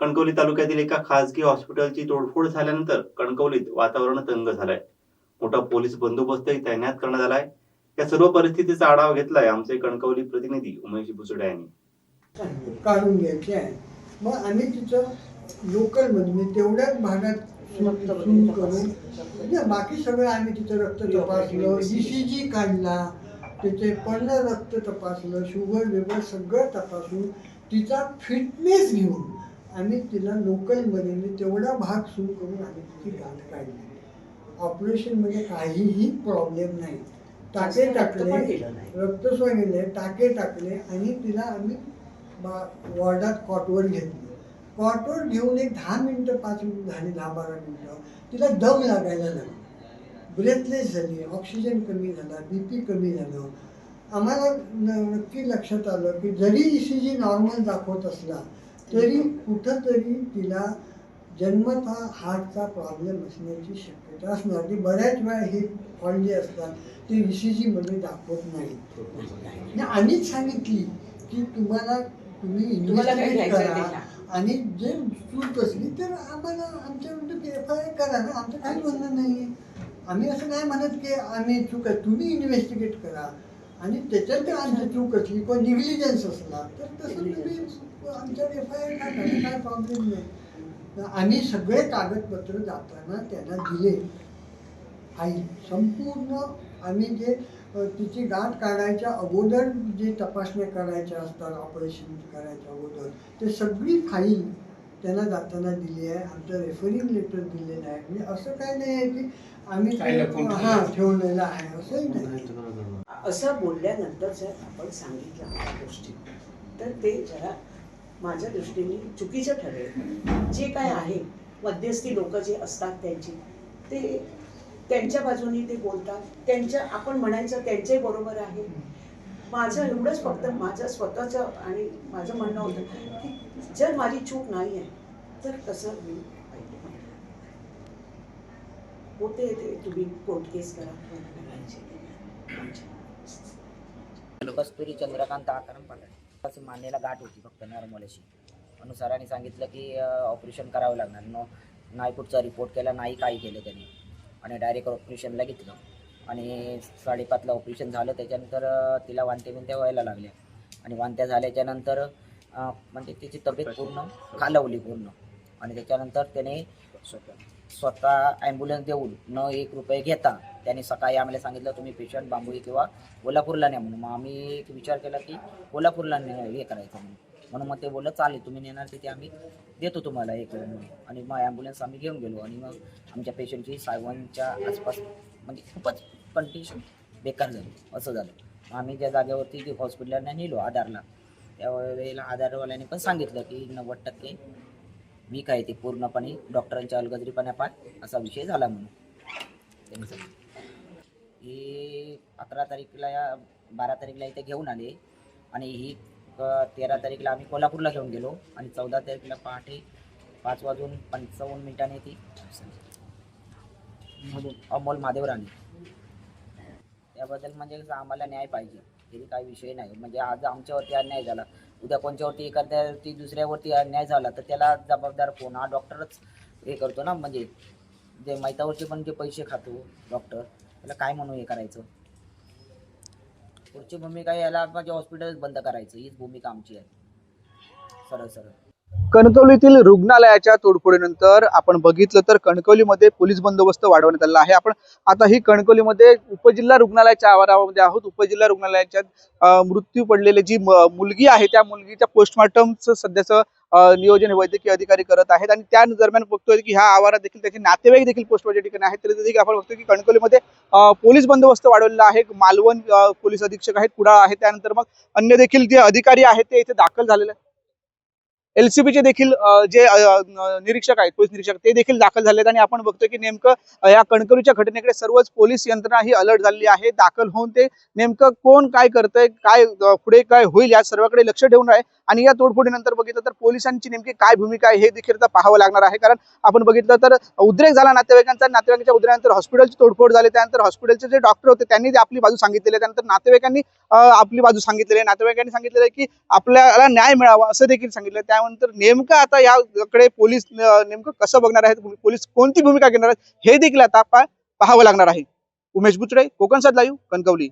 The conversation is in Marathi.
कणकवली तालुक्यातील एका खासगी हॉस्पिटलची तोडफोड झाल्यानंतर कणकवलीत वातावरण तंग झालंय. मोठा पोलीस बंदोबस्तही तैनात करण्यात आलाय. या सर्व परिस्थितीचा आढावा घेतलाय आमचे कणकवली प्रतिनिधी उमेश भुसडे यांनी. काढून घ्यायची आहे. मग आम्ही तिचं लोकलमध्ये म्हणजे तेवढ्याच भागात सुरू करून म्हणजे बाकी सगळं आम्ही तिचं रक्त तपासलं जी काढला त्याचे पडलं रक्त तपासलं शुगर वेगर सगळं तपासून तिचा फिटनेस घेऊन आम्ही तिला लोकलमध्ये म्हणजे तेवढा भाग सुरू करून आम्ही तिची गाठ काढली. ऑपरेशनमध्ये काहीही प्रॉब्लेम नाही. टाके टाकले रक्तस्राव गेले टाके टाकले आणि तिला आम्ही बा- वॉर्डात कॉटवर घेतली. कॉटवर घेऊन एक दहा मिनटं पाच मिनिटं झाली दहा बारा मिनटं. तिला दम लागायला लागला. ब्रेथलेस झाली ऑक्सिजन कमी झाला बी पी कमी झालं. आम्हाला नक्की लक्षात आलं की जरी ई सी जी नॉर्मल दाखवत असला तरी कुठंतरी तिला जन्मतः हार्टचा प्रॉब्लेम असण्याची शक्यता असणार. ती बऱ्याच वेळा हे फॉल्ट जे असतात ते ई सी जीमध्ये दाखवत नाही आणि आम्हीच सांगितली की तुम्हाला तुम्ही तुम्हाला काय इन्व्हेस्टिगेट घ्यायचं आहे ते करा. आणि जे चूक असली तर आम्हाला आमच्या विरुद्ध एफ आय आर करा ना. आमचं काही म्हणणं नाही आम्ही असं नाही म्हणत की आम्ही चूक आहे तुम्ही इन्व्हेस्टिगेट करा. आणि त्याच्यात जर आमची चूक असली किंवा निग्लिजन्स असला तर तसं तुम्ही आमच्यावर एफ आय आर टाका काय प्रॉब्लेम नाही. आम्ही सगळे कागदपत्र जाताना त्यांना दिले. आहे संपूर्ण आम्ही जे तिची गाठ काढायच्या अगोदर जे तपासण्या करायच्या असतात ऑपरेशन करायच्या अगोदर ते सगळी फाईल त्यांना जाताना दिली आहे आमचं रेफरिंग लेटर दिलेलं आहे. म्हणजे असं काय नाही आहे की आम्ही हां ठेवलेलं आहे. असंही नाही. असं बोलल्यानंतर जर आपण सांगितलं गोष्टी. तर ते जरा माझ्या दृष्टीने चुकीचं ठरेल. जे काय आहे मध्यस्थी लोक जे असतात त्यांची ते त्यांच्या बाजूनी ते बोलतात. त्यांच्या आपण म्हणायचं त्यांचे बरोबर आहे. माझं एवढंच फक्त माझं स्वतःचं आणि माझं म्हणणं होतं की जर माझी चूक नाही आहे तर तसं होईल पाहिजे. होते ते तुम्ही कोर्ट केस करा. कस्तुरी चंद्रकांत आकारण पांढरे. मानेला गाठ होती फक्त नॉर्मल अशी म्हणून सरांनी सांगितलं की ऑपरेशन करावं लागणार. न नाही कुठचा रिपोर्ट केला नाही काही केलं त्यांनी. आणि डायरेक्ट ऑपरेशनला घेतलं. आणि साडेपाचला ऑपरेशन झालं. त्याच्यानंतर तिला वांत्या बिंत्या व्हायला लागल्या. आणि वांत्या झाल्याच्यानंतर म्हणजे तिची तब्येत पूर्ण खालवली पूर्ण. आणि त्याच्यानंतर त्याने स्वतः ॲम्ब्युलन्स देऊन न एक रुपये घेता त्यांनी सकाळी आम्हाला सांगितलं तुम्ही पेशंट बांबोळी किंवा कोल्हापूरला न्या म्हणून. मग आम्ही एक विचार केला की कोल्हापूरला हे करायचं म्हणून. म्हणून मग ते बोललं चालेल तुम्ही नेणार तिथे आम्ही देतो तुम्हाला एक आणि मग ॲम्ब्युलन्स आम्ही घेऊन गेलो आणि मग आमच्या पेशंटची सायवनच्या आसपास म्हणजे खूपच कंडिशन बेकार झाली असं झालं. मग आम्ही ज्या जागेवरती हॉस्पिटलला नेलो आधारला. त्यावेळेला आधारवाल्याने पण सांगितलं की नव्वद टक्के वीक आहे ते पूर्णपणे डॉक्टरांच्या अलगदरीपणापाय असा विषय झाला म्हणून. ही अकरा तारीखला या बारा तारीखला इथे घेऊन आले आणि ही तेरा तारीखला आम्ही कोल्हापूरला घेऊन गेलो आणि चौदा तारखेला पहाटे पाच वाजून पंचावन्न मिनिटांनी ती अमोल महादेव राणे. त्याबद्दल म्हणजे आम्हाला न्याय पाहिजे तरी काही विषय नाही. म्हणजे आज आमच्यावरती अन्याय झाला. उद्या कोणच्यावरती एखाद्यावरती दुसऱ्यावरती अन्याय झाला तर त्याला जबाबदार कोण? हा डॉक्टरच हे करतो ना म्हणजे जे मैतावरचे पण जे पैसे खातो डॉक्टर त्याला काय म्हणू हे करायचं? पुढची भूमिका याला म्हणजे हॉस्पिटलच बंद करायचं हीच भूमिका आमची आहे. सरळ सरळ. कणकवलीतील रुग्णालयाच्या तोडफोडीनंतर आपण बघितलं तर कणकवलीमध्ये पोलीस बंदोबस्त वाढवण्यात आलेला आहे. आपण आता ही कणकवलीमध्ये उपजिल्हा रुग्णालयाच्या आवारामध्ये आहोत. उपजिल्हा रुग्णालयाच्या मृत्यू पडलेली जी मुलगी आहे त्या मुलगीच्या पोस्टमॉर्टमचं सध्याचं नियोजन वैद्यकीय अधिकारी करत आहेत. आणि त्या दरम्यान बघतोय की ह्या आवारात देखील त्याचे नातेवाईक देखील पोस्टमॉर्टम ठिकाणी आहेत. तरी देखील आपण बघतो की कणकवलीमध्ये पोलीस बंदोबस्त वाढवलेला आहे. मालवण पोलीस अधीक्षक आहेत कुडाळ आहे. त्यानंतर मग अन्य देखील जे अधिकारी आहेत ते इथे दाखल झालेले आहेत. एलसीबीचे देखील जे निरीक्षक आहेत पोलीस निरीक्षक ते देखील दाखल झाले आणि आपण बघतोय की नेमकं या कणकरीच्या घटनेकडे सर्वच पोलीस यंत्रणा ही अलर्ट झालेली आहे दाखल होऊन ते नेमकं कोण काय करतंय काय पुढे काय होईल या सर्वाकडे लक्ष ठेवून आहे. आणि या तोडफोडीनंतर बघितलं तर पोलिसांची नेमकी काय भूमिका आहे हे देखील आता पाहावं लागणार आहे. कारण आपण बघितलं तर उद्रेक झाला नातेवाईकांचा. नातेवाईकांच्या उद्रेकानंतर हॉस्पिटलची तोडफोड झाली. त्यानंतर हॉस्पिटलचे जे डॉक्टर होते त्यांनी आपली बाजू सांगितलेली त्यानंतर नातेवाईकांनी आपली बाजू सांगितलेली आहे. नातेवाईकांनी सांगितलेलं आहे की आपल्याला न्याय मिळावा असं देखील सांगितलं त्यानंतर नेमकं आता याकडे पोलीस नेमकं कसं बघणार आहेत? पोलीस कोणती भूमिका घेणार आहेत? हे देखील आता पाहावं लागणार आहे. उमेश बुचडे कोकणसाद लाईव्ह कणकवली.